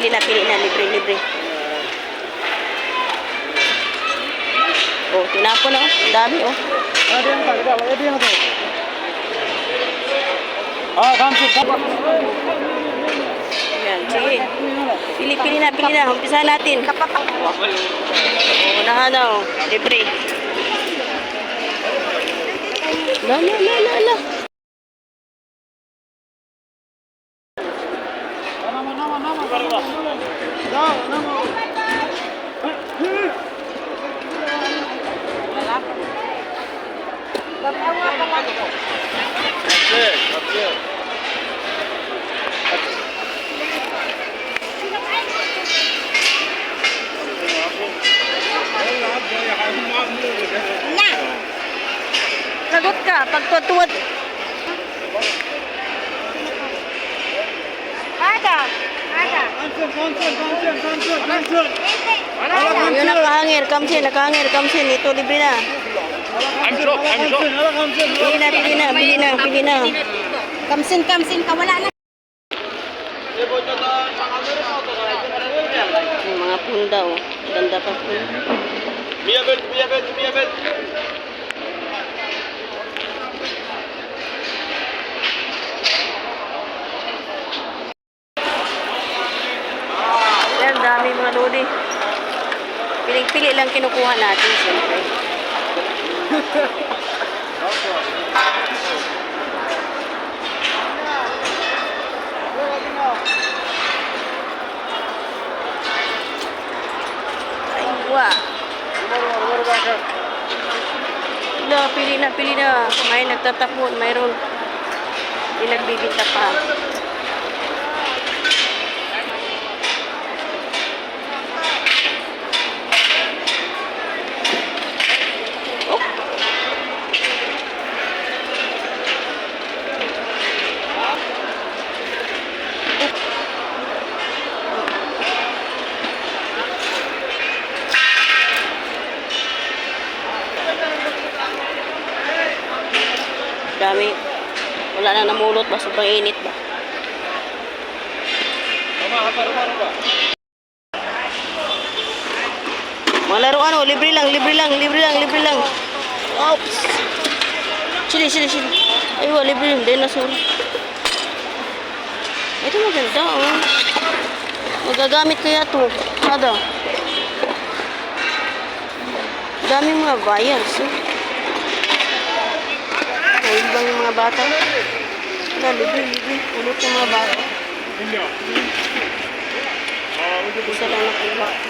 Pili na, pili na. Libre, libre. Oh, tinapon na. oh. Dami, oh. Yang tak? Ada, ada yang tak? Ah. Yan, sige. Pili, pili na, pili na. Umpisa natin. Oh, unahan na, oh. Libre. La, la, la, la, la. Sagot ka, pagtutuwad. Yun nakahangir. Kamsin, nakahangir. Kamsin. Ito, libre na. I'm shop, I'm kamsun. Pili na, pili na, pili na, pili na. Kamsin, kamsin ka, wala na. Yung mga punda, oh. Ganda pa po. Mia bet, mia bet, mia bet. Yan, dami mga lodi. Piling-pili lang kinukuha natin, siyempre. Ay, wa. Wala, pili na, pili na. May nagtatapon, mayroon. Hindi nagbibinta pa. Dami. Wala na namulot ba? Sobrang init ba? Mga laruan oh, libre lang, libre lang, libre lang, libre lang. Oops. Sili, sili, sili. Ay, wala, libre lang. Dinosaur. Ito maganda, oh. Magagamit kaya to. Sada. Dami mga buyers, oh. Ibang yung mga bata. Wala, libre, libre. Ulot ng mga bata. Isa lang nakuha.